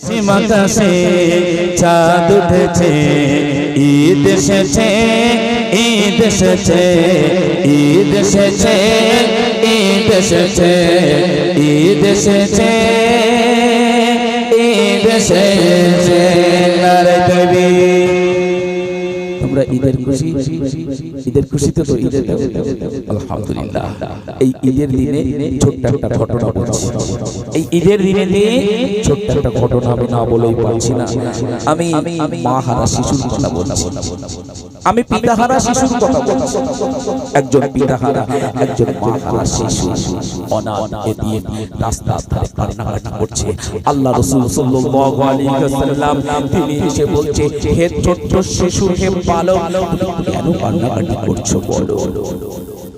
সীমাকাশে চাঁদ উঠেছে ঈদ এসেছে ঈদ এসেছে ঈদ এসেছে ঈদ এসেছে ঈদ এসেছে ঈদ এসেছে নারে তকবীর তোমরা ঈদের খুশি ঈদের খুশি তো ঈদের আলহামদুলিল্লাহ। এই ঈদের দিনে ছোট্ট একটা ঘটনা বলছি। এই ঈদের দিনে ছোট্ট একটা ঘটনা আমি না বলেই পারছি না। আমি মা হারা শিশুর কথা বলছি। আমি পিতাহারা শিশুর কথা বলছি। একজন পিতাহারা, একজন মাহারা শিশু অনাথ দিয়ে রাস্তা ধারে কান্নাকাটি করছে। আল্লাহ রাসূল সাল্লাল্লাহু আলাইহি ওয়াসাল্লাম, তিনি এসে বলছে, হে ছোট্ট শিশু, হে পালক কেন কান্নাকাটি করছ বলো?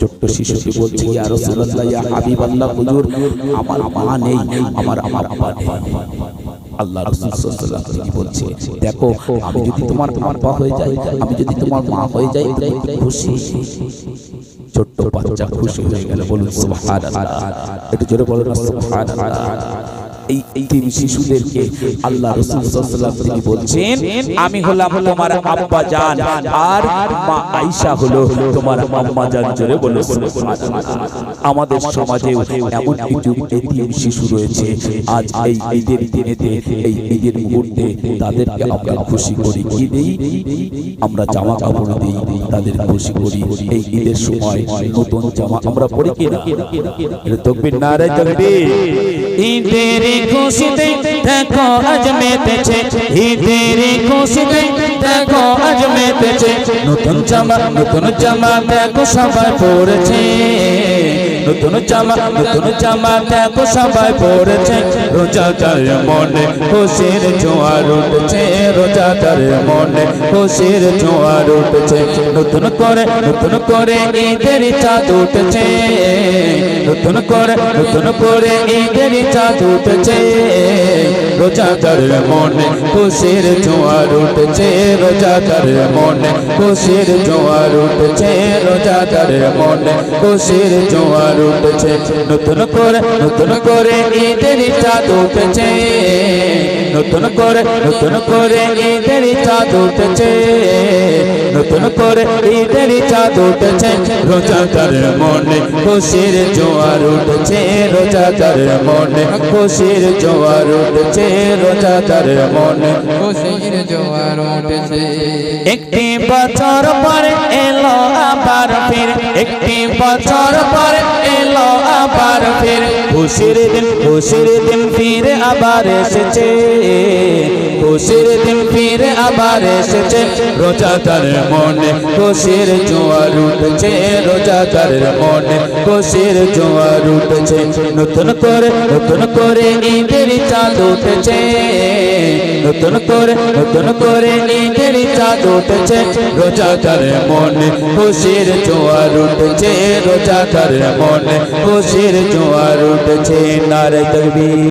ছোট্ট শিশুটি বলছে, ইয়া রাসূলুল্লাহ, ইয়া হাবিবাল্লাহ, হুজুর, আমার মা নেই, আমার আমার বাবা নেই। আল্লাহ রাসূল সাল্লাল্লাহু আলাইহি বলছে, দেখো, আমি যদি তোমার আব্বা হয়ে যাই, আমি যদি তোমার মা হয়ে যাই তুমি খুশি। ছোট্ট বাচ্চা খুশি হয়ে গেল, বলুন সুবহানাল্লাহ। একটু জোরে বলুন সুবহানাল্লাহ। এই তিন শিশুদেরকে আল্লাহ বলছেন, আমি হলাম আর মা হলো তোমার আমাদের সমাজেও এমন শিশু রয়েছে, আজ এই ঈদের দিনেতে, এই ঈদের মুহূর্তে তাদেরকে আমরা খুশি করি আমরা জামা কাপড় দিই, তাদের খুশি করি, এই ঈদের সময় নতুন জামা আমরা পরি কি না এটা তকবীর নারে তকবীর? ঈদের খুশিতে দেখো আজ মেতেছে ঈদের খুশিতে দেখো আজ মেতেছে নতুন জামা নতুন জামা দেখো সবাই পরেছে নতুন জামা নতুন জামা দেখো সবাই পরেছে। রোজাদার মনে খুশির জোয়ার উঠছে রোজাদার মনে খুশির জোয়ার উঠছে। নতুন করে নতুন করে ঈদের চাঁদ উঠছে। নতুন করে নতুন করে ঈদের চাঁদ উঠছে। রোজাদার মনে খুশির জোয়ার উঠছে রোজাদার মনে খুশির জোয়ার উঠছে রোজাদার মনে খুশির জোয়ার উঠছে। নতুন করে নতুন করে ঈদের চাঁদ উঠছে। নতুন করে নতুন করে ঈদের চাঁদ উঠছে। নতুন করে ঈদের চাঁদ উঠছে। রোজাদার মনে খুশির জোয়ার উঠছে। রোজাদার মনে খুশির জোয়ার উঠছে। রোজাদার মনে খুশির জোয়ার উঠেছে। একটি বছর পরে এলো আবার ফির। একটি বছর পরে এলো আবার ফির। খুশির দিন খুশির দিন ফির আবার এসেছে। খুশির দিন ফির আবার এসেছে। রোজাদার মনে খুশির জোয়ার উঠছে। রোজাদার মনে খুশির জোয়ার উঠছে। নতুন করে নতুন করে ঈদের চাঁদ উঠেছে। নতুন করে নতুন করে ঈদের চাঁদ উঠেছে রোজাদার মনে খুশির জোয়ার উঠেছে রোজাদার মনে খুশির জোয়ার উঠেছে নারে তকবীর।